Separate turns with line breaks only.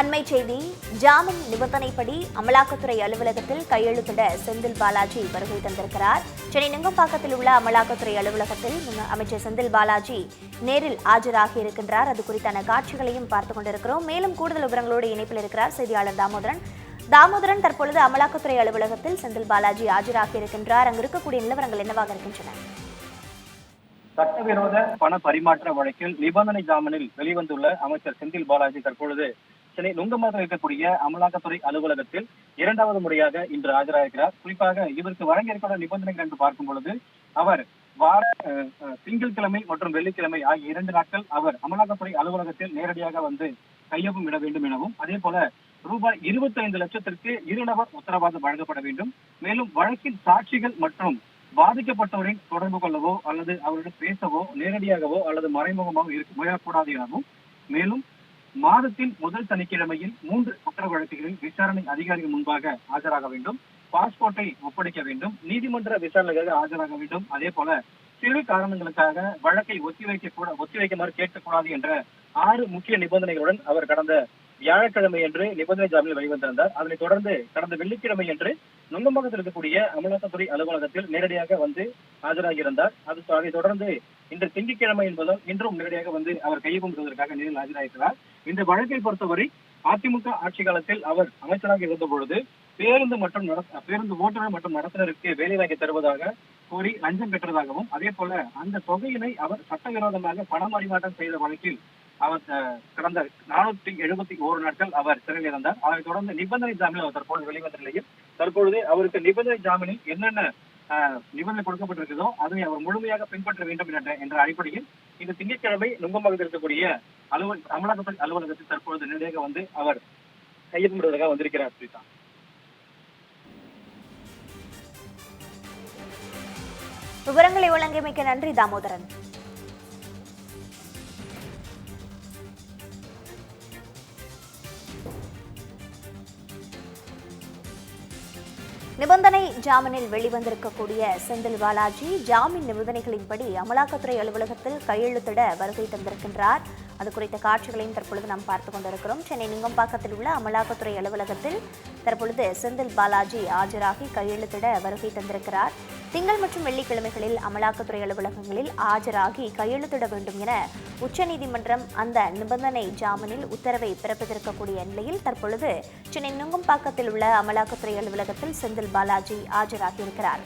அண்மை செய்தி ஜாமீன் நிபந்தனைப்படி அமலாக்கத்துறை அலுவலகத்தில் கையெழுத்திட செந்தில் பாலாஜி வருகை தந்திருக்கிறார். சென்னை நுங்கம்பாக்கத்தில் உள்ள அமலாக்கத்துறை அலுவலகத்தில் அமைச்சர் செந்தில் பாலாஜி நேரில் ஆஜராகி இருக்கின்றார். அது குறித்தான காட்சிகளையும் பார்த்துக் கொண்டிருக்கிறோம். மேலும் கூடுதல் விவரங்களோடு இணைப்பில் இருக்கிறார் செய்தியாளர் தாமோதரன். தாமோதரன் தற்பொழுது அமலாக்கத்துறை அலுவலகத்தில் செந்தில் பாலாஜி ஆஜராகி இருக்கின்றார். அங்கு இருக்கக்கூடிய நிலவரங்கள் என்னவாக இருக்கின்றன?
சட்டவிரோத பண பரிமாற்ற வழக்கில் நிபந்தனை ஜாமீனில் வெளிவந்துள்ள அமைச்சர் செந்தில் பாலாஜி தற்பொழுது சென்னை நுங்கம்பாக்கம் இருக்கக்கூடிய அமலாக்கத்துறை அலுவலகத்தில் இரண்டாவது முறையாக இன்று ஆஜராகிறார். குறிப்பாக இவருக்கு வழங்கியிருக்கிற நிபந்தனைகள் என்று பார்க்கும் பொழுது அவர் வார திங்கட்கிழமை மற்றும் வெள்ளிக்கிழமை ஆகிய இரண்டு நாட்கள் அவர் அமலாக்கத்துறை அலுவலகத்தில் நேரடியாக வந்து கையொப்பம் இட வேண்டும் எனவும் அதே போல ரூபாய் இருபத்தி ஐந்து லட்சத்திற்கு இருநபர் உத்தரவாதம் வழங்கப்பட வேண்டும். மேலும் வழக்கின் சாட்சிகள் மற்றும் பாதிக்கப்பட்டவரை தொடர்பு கொள்ளவோ அல்லது அவருடன் பேசவோ நேரடியாகவோ அல்லது மறைமுகமாக இருக்க முயலக்கூடாது எனவும் மேலும் மாதத்தில் முதல் சனிக்கிழமையில் மூன்று குற்ற வழக்குகளில் விசாரணை அதிகாரிகள் முன்பாக ஆஜராக வேண்டும். பாஸ்போர்ட்டை ஒப்படைக்க வேண்டும். நீதிமன்ற விசாரணைக்காக ஆஜராக வேண்டும். அதே போல சிறு காரணங்களுக்காக வழக்கை ஒத்திவைக்க கூட ஒத்திவைக்குமாறு கேட்கக்கூடாது என்ற ஆறு முக்கிய நிபந்தனைகளுடன் அவர் கடந்த வியாழக்கிழமை என்று நிபந்தனை ஜாமீனில் வெளிவந்திருந்தார் அதனைத் தொடர்ந்து கடந்த வெள்ளிக்கிழமை என்று நுங்கம்பாக்கத்தில் இருக்கக்கூடிய அமலாக்கத்துறை அலுவலகத்தில் நேரடியாக வந்து ஆஜராகியிருந்தார் அது அதைத் தொடர்ந்து இன்று திங்கட்கிழமை என்பதும் இன்றும் நேரடியாக வந்து அவர் கையொப்பமிடுவதற்காக நேரில் ஆஜராகிறார். இந்த வழக்கை பொறுத்தவரை அதிமுக ஆட்சி காலத்தில் அவர் அமைச்சராக இருந்த பொழுது பேருந்து மற்றும் பேருந்து ஓட்டுநர் மற்றும் நடத்துனருக்கு வேலைவாய்ப்பு தருவதாக கோரி லஞ்சம் பெற்றதாகவும் அதே போல அந்த தொகையினை அவர் சட்டவிரோதமாக பணம் பரிமாற்றம் செய்த வழக்கில் அவர் கடந்த நானூத்தி எழுபத்தி ஓரு நாட்கள் அவர் சிறையில் இருந்தார் அதைத் தொடர்ந்து நிபந்தனை ஜாமீன் அவர் தற்போது வெளிவந்த நிலையில் தற்பொழுது அவருக்கு நிபந்தனை ஜாமீனில் என்னென்ன நிபந்தனை கொடுக்கப்பட்டிருக்கிறதோ அதை அவர் முழுமையாக பின்பற்ற வேண்டும் என்ற என்ற அடிப்படையில் இந்த திங்கட்கிழமை நுங்கம்பாக்கத்தில் இருக்கக்கூடிய அலுவல் அமலாக்கத்துறை அலுவலகத்தில் தற்பொழுது நேரடியாக வந்து அவர் கையெழுத்துவதாக வந்திருக்கிறார் ஸ்ரீதா.
விவரங்களை வழங்கியமைக்க நன்றி தாமோதரன். நிபந்தனை ஜாமீனில் வெளிவந்திருக்கக்கூடிய செந்தில் பாலாஜி ஜாமீன் நிபந்தனைகளின்படி அமலாக்கத்துறை அலுவலகத்தில் கையெழுத்திட வருகை தந்திருக்கின்றார். அது குறித்த காட்சிகளையும் தற்பொழுது நாம் பார்த்துக் கொண்டிருக்கிறோம். சென்னை நிங்கம்பாக்கத்தில் உள்ள அமலாக்கத்துறை அலுவலகத்தில் தற்பொழுது செந்தில் பாலாஜி ஆஜராகி கையெழுத்திட வருகை தந்திருக்கிறார். திங்கள் மற்றும் வெள்ளிக்கிழமைகளில் அமலாக்கத்துறை அலுவலகங்களில் ஆஜராகி கையெழுத்திட வேண்டும் என உச்சநீதிமன்றம் அந்த நிபந்தனை ஜாமீனில் உத்தரவை பிறப்பித்திருக்கக்கூடிய நிலையில் தற்பொழுது சென்னை நுங்கம்பாக்கத்தில் உள்ள அமலாக்கத்துறை அலுவலகத்தில் செந்தில் பாலாஜி ஆஜராகியிருக்கிறார்.